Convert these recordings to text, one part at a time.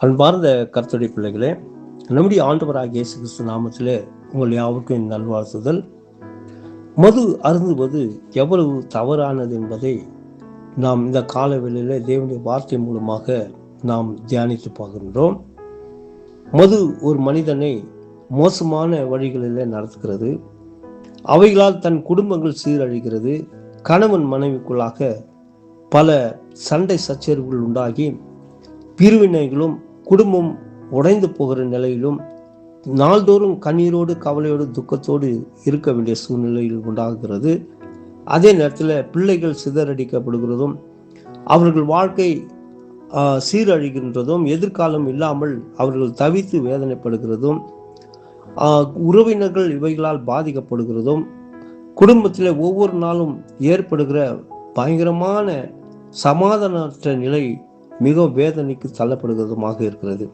அன்பார்ந்த கர்த்தருடைய பிள்ளைகளே நம்முடைய ஆண்டவராக இயேசு கிறிஸ்து நாமத்தில் உங்கள் யாவருக்கும் என் நல்வாழ்த்துதல். மது அருந்துவது எவ்வளவு தவறானது என்பதை நாம் இந்த காலவெளியில தேவனுடைய வார்த்தை மூலமாக நாம் தியானித்து பார்க்கின்றோம். மது ஒரு மனிதனை மோசமான வழிகளில் நடத்துகிறது. அவைகளால் தன் குடும்பங்கள் சீரழிகிறது. கணவன் மனைவிக்குள்ளாக பல சண்டை சச்சரிவுகள் உண்டாகி பிரிவினைகளும் குடும்பம் உடைந்து போகிற நிலையிலும் நாள்தோறும் கண்ணீரோடு கவலையோடு துக்கத்தோடு இருக்க வேண்டிய சூழ்நிலையில் உண்டாகிறது. அதே நேரத்தில் பிள்ளைகள் சிதறடிக்கப்படுகிறதும் அவர்கள் வாழ்க்கை சீரழிகின்றதும் எதிர்காலம் இல்லாமல் அவர்கள் தவித்து வேதனைப்படுகிறதும் உறவினர்கள் இவைகளால் பாதிக்கப்படுகிறதும் குடும்பத்தில் ஒவ்வொரு நாளும் ஏற்படுகிற பயங்கரமான சமாதானற்ற நிலை மிக வேதனைக்கு தள்ளப்படுகிறதுமாக இருக்கிறது.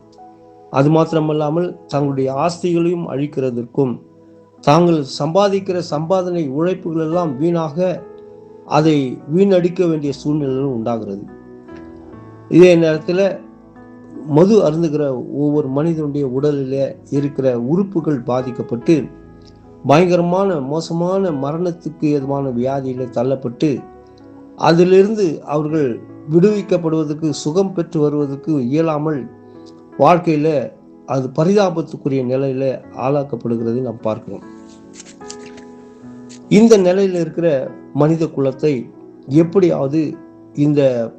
அது மாத்திரமல்லாமல் தங்களுடைய ஆஸ்திகளையும் அழிக்கிறதற்கும் தாங்கள் சம்பாதிக்கிற சம்பாதனை உழைப்புகள் எல்லாம் வீணாக அதை வீணடிக்க வேண்டிய சூழ்நிலையும் உண்டாகிறது. இதே நேரத்தில் மது அருந்துகிற ஒவ்வொரு மனிதனுடைய உடலில் இருக்கிற உறுப்புகள் பாதிக்கப்பட்டு பயங்கரமான மோசமான மரணத்துக்கு எதுவான வியாதியில் தள்ளப்பட்டு அதிலிருந்து அவர்கள் விடுவிக்கப்படுவதற்கு சுகம் பெற்று வருவதற்கு இயலாமல் வாழ்க்கையில் அது பரிதாபத்துக்குரிய நிலையில் ஆளாக்கப்படுகிறதை நாம் பார்க்கிறோம். இந்த நிலையில் இருக்கிற மனித குலத்தை எப்படியாவது இந்த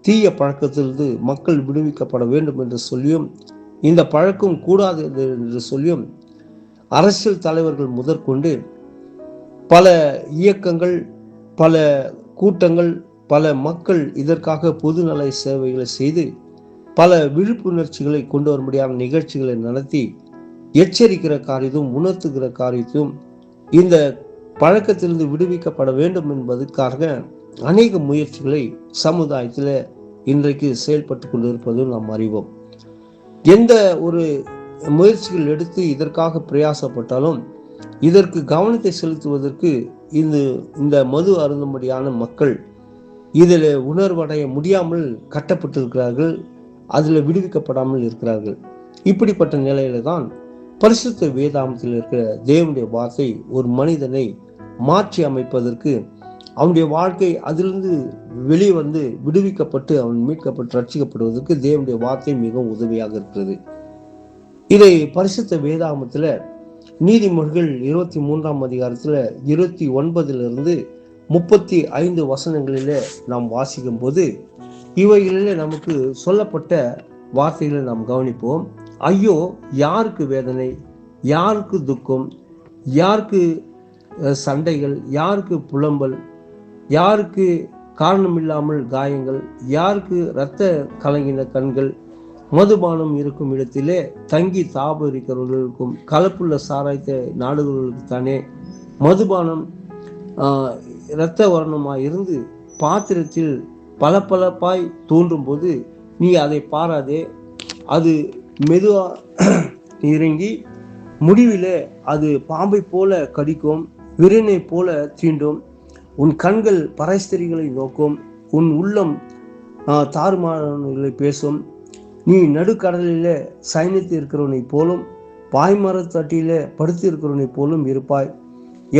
தீய பழக்கத்திலிருந்து மக்கள் விடுவிக்கப்பட வேண்டும் என்று சொல்லியும் இந்த பழக்கம் கூடாது என்று சொல்லியும் அரசியல் தலைவர்கள் முதற்கொண்டு பல இயக்கங்கள் பல கூட்டங்கள் பல மக்கள் இதற்காக பொதுநல சேவைகளை செய்து பல விழிப்புணர்ச்சிகளை கொண்டு வர முடியாத நிகழ்ச்சிகளை நடத்தி எச்சரிக்கிற காரியத்தும் உணர்த்துகிற காரியத்தும் இந்த பழக்கத்திலிருந்து விடுவிக்கப்பட வேண்டும் என்பதற்காக அநேக முயற்சிகளை சமுதாயத்தில் இன்றைக்கு செயல்பட்டு கொண்டிருப்பதும் நாம் அறிவோம். எந்த ஒரு முயற்சிகள் எடுத்து இதற்காக பிரயாசப்பட்டாலும் இதற்கு கவனத்தை செலுத்துவதற்கு இந்த இந்த மது அருந்தும்படியான மக்கள் இதில் உணர்வடைய முடியாமல் கட்டப்பட்டிருக்கிறார்கள் அதில் விடுவிக்கப்படாமல் இருக்கிறார்கள். இப்படிப்பட்ட நிலையில தான் பரிசுத்த வேதாமத்தில் இருக்கிற தேவனுடைய வார்த்தை ஒரு மனிதனை மாற்றி அமைப்பதற்கு அவனுடைய வாழ்க்கை அதிலிருந்து வெளியே வந்து விடுவிக்கப்பட்டு அவன் மீட்கப்பட்டு ரட்சிக்கப்படுவதற்கு தேவனுடைய வார்த்தை மிகவும் உதவியாக இருக்கிறது. இதை பரிசுத்த வேதாமத்தில் நீதிமொழிகள் இருபத்தி மூன்றாம் அதிகாரத்தில் இருபத்தி ஒன்பதிலிருந்து முப்பத்தி ஐந்து வசனங்களிலே நாம் வாசிக்கும் போது இவைகளிலே நமக்கு சொல்லப்பட்ட வார்த்தைகளை நாம் கவனிப்போம். ஐயோ யாருக்கு வேதனை யாருக்கு துக்கம் யாருக்கு சண்டைகள் யாருக்கு புலம்பல் யாருக்கு காரணமில்லாமல் காயங்கள் யாருக்கு இரத்த கலங்கின கண்கள் மதுபானம் இருக்கும் இடத்திலே தங்கி தாபரிக்கிறவர்களுக்கும் கலப்புள்ள சாராயத்தை நாடுகளுக்கு தானே மதுபானம் இரத்த வர்ணமாக இருந்து பாத்திரத்தில் பளபளப்பாய் தோன்றும் போது நீ அதை பாராதே. அது மெதுவா இறங்கி முடிவில் அது பாம்பை போல கடிக்கும் விரனை போல தீண்டும். உன் கண்கள் பரஸ்திரிகளை நோக்கும் உன் உள்ளம் ஆஹ், தாறுமாறுகளை பேசும். நீ நடுக்கடலில் சைனித்து இருக்கிறவனை போலும் பாய்மரத்தட்டியில் படுத்து இருக்கிறவனை போலும் இருப்பாய்.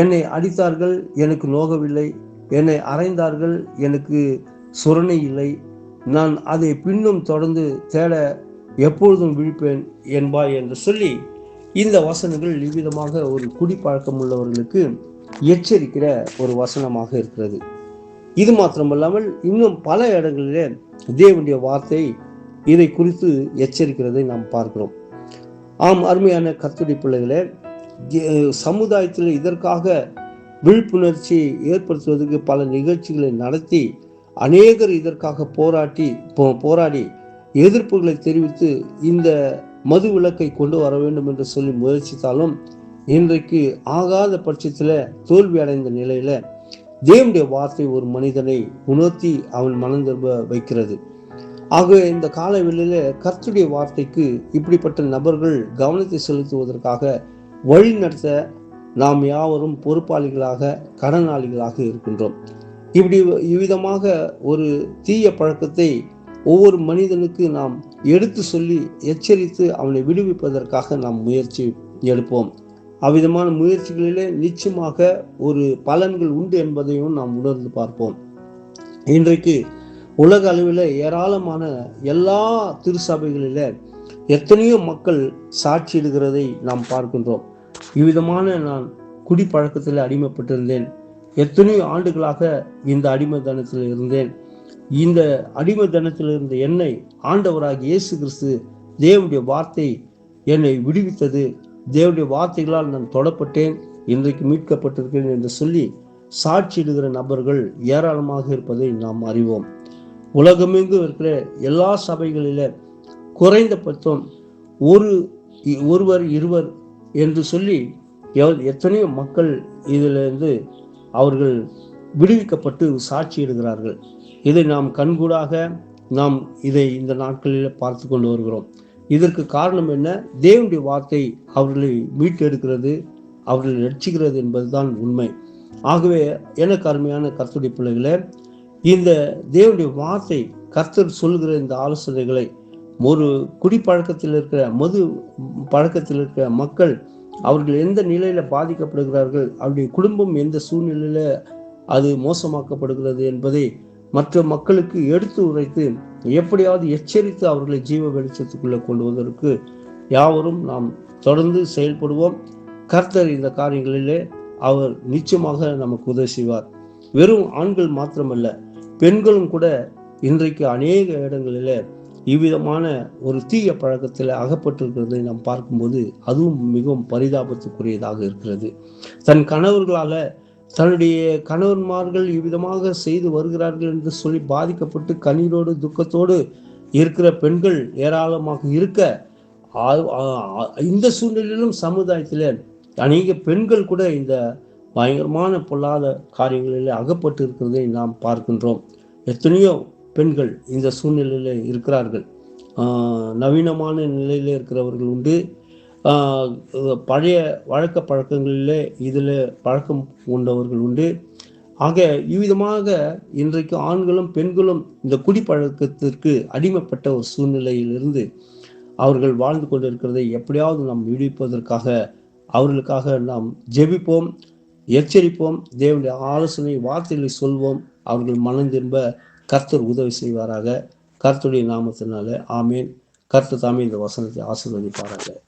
என்னை அடித்தார்கள் எனக்கு நோகவில்லை. என்னை அறைந்தார்கள் எனக்கு சுரணை இல்லை. நான் அதை பின்னும் தொடர்ந்து தேட எப்பொழுதும் விழிப்பேன் என்பாய் என்று சொல்லி இந்த வசனங்கள் இவ்விதமாக ஒரு குடிப்பழக்கம் உள்ளவர்களுக்கு எச்சரிக்கிற ஒரு வசனமாக இருக்கிறது. இது மாத்திரமல்லாமல் இன்னும் பல இடங்களிலே தேவனுடைய வார்த்தை இதை குறித்து எச்சரிக்கிறதை நாம் பார்க்கிறோம். ஆம் அருமையான கத்துடி பிள்ளைகளே சமுதாயத்தில் இதற்காக விழிப்புணர்ச்சி ஏற்படுத்துவதற்கு பல நிகழ்ச்சிகளை நடத்தி அநேகர் இதற்காக போராட்டி போ- போராடி எதிர்ப்புகளை தெரிவித்து இந்த மது விலக்கை கொண்டு வர வேண்டும் என்று சொல்லி முயற்சித்தாலும் இன்றைக்கு ஆகாத பட்சத்தில் தோல்வி அடைந்த நிலையில தேவனுடைய வார்த்தை ஒரு மனிதனை உணர்த்தி அவன் மனம் திரும்ப வைக்கிறது. ஆக இந்த கால வேளையில கர்த்துடைய வார்த்தைக்கு இப்படிப்பட்ட நபர்கள் கவனத்தை செலுத்துவதற்காக வழி நடத்த நாம் யாவரும் பொறுப்பாளிகளாக கடனாளிகளாக இருக்கின்றோம். இப்படி இவ்விதமாக ஒரு தீய பழக்கத்தை ஒவ்வொரு மனிதனுக்கு நாம் எடுத்து சொல்லி எச்சரித்து அவனை விடுவிப்பதற்காக நாம் முயற்சி எடுப்போம். அவ்விதமான முயற்சிகளிலே நிச்சயமாக ஒரு பலன்கள் உண்டு என்பதையும் நாம் உணர்ந்து பார்ப்போம். இன்றைக்கு உலக அளவில் ஏராளமான எல்லா திருச்சபைகளில எத்தனையோ மக்கள் சாட்சியிடுகிறதை நாம் பார்க்கின்றோம். இவ்விதமான நான் குடிப்பழக்கத்தில் அடிமைப்பட்டிருந்தேன். எத்தனையோ ஆண்டுகளாக இந்த அடிமை தனத்தில் இருந்தேன். இந்த அடிமை தனத்தில் இருந்த என்னை ஆண்டவராக இயேசு கிறிஸ்து தேவனுடைய வார்த்தை என்னை விடுவித்தது. தேவனுடைய வார்த்தைகளால் நான் தொடப்பட்டேன். இன்றைக்கு மீட்கப்பட்டிருக்கிறேன் என்று சொல்லி சாட்சியிடுகிற நபர்கள் ஏராளமாக இருப்பதை நாம் அறிவோம். உலகமெங்கும் இருக்கிற எல்லா சபைகளில குறைந்தபட்சம் ஒரு ஒருவர் இருவர் என்று சொல்லி எத்தனையோ மக்கள் இதிலிருந்து அவர்கள் விடுவிக்கப்பட்டு சாட்சியிடுகிறார்கள் இதை நாம் கண்கூடாக நாம் இதை இந்த நாட்களில் பார்த்து கொண்டு வருகிறோம். இதற்கு காரணம் என்ன? தேவனுடைய வார்த்தை அவர்களை மீட்டெடுக்கிறது அவர்களை ரட்சிக்கிறது என்பதுதான் உண்மை. ஆகவே எனக்கு அருமையான கர்த்தருடைய பிள்ளைகளே இந்த தேவனுடைய வார்த்தை கர்த்தர் சொல்கிற இந்த ஆலோசனைகளை ஒரு குடிப்பழக்கத்தில் இருக்கிற மது பழக்கத்தில் இருக்கிற மக்கள் அவர்கள் எந்த நிலையில் பாதிக்கப்படுகிறார்கள் அவருடைய குடும்பம் எந்த சூழ்நிலையில் அது மோசமாக்கப்படுகிறது என்பதை மற்ற மக்களுக்கு எடுத்து உரைத்து எப்படியாவது எச்சரித்து அவர்களை ஜீவ வெளிச்சத்துக்குள்ளே கொண்டு வருவதற்கு யாவரும் நாம் தொடர்ந்து செயல்படுவோம். கர்த்தர் இந்த காரியங்களிலே அவர் நிச்சயமாக நமக்கு உதவி செய்வார். வெறும் ஆண்கள் மாத்திரமல்ல பெண்களும் கூட இன்றைக்கு அநேக இடங்களில் இவ்விதமான ஒரு தீய பழக்கத்தில் அகப்பட்டிருக்கிறதை நாம் பார்க்கும்போது அதுவும் மிகவும் பரிதாபத்துக்குரியதாக இருக்கிறது. தன் கணவர்களால் தன்னுடைய கணவன்மார்கள் இவ்விதமாக செய்து வருகிறார்கள் என்று சொல்லி பாதிக்கப்பட்டு கண்ணீரோடு துக்கத்தோடு இருக்கிற பெண்கள் ஏராளமாக இருக்க இந்த சூழ்நிலையிலும் சமுதாயத்தில் அநேக பெண்கள் கூட இந்த பயங்கரமான பொல்லாத காரியங்களில் அகப்பட்டு இருக்கிறதை நாம் பார்க்கின்றோம். எத்தனையோ பெண்கள் இந்த சூழ்நிலையில் இருக்கிறார்கள். நவீனமான நிலையில் இருக்கிறவர்கள் உண்டு. பழைய வழக்க பழக்கங்களில் இதில் பழக்கம் கொண்டவர்கள் உண்டு. ஆக இவ்விதமாக இன்றைக்கு ஆண்களும் பெண்களும் இந்த குடிப்பழக்கத்திற்கு அடிமைப்பட்ட ஒரு சூழ்நிலையிலிருந்து அவர்கள் வாழ்ந்து கொண்டிருக்கிறதை எப்படியாவது நாம் விடுவிப்பதற்காக அவர்களுக்காக நாம் ஜெபிப்போம் எச்சரிப்போம் தேவனுடைய ஆலோசனை வார்த்தைகளை சொல்வோம். அவர்கள் மனம் திரும்ப கர்த்தர் உதவி செய்வாராக. கர்த்தருடைய நாமத்தினால ஆமேன். கர்த்தர் தாமே இந்த வசனத்தை ஆசீர்வதிப்பாராக.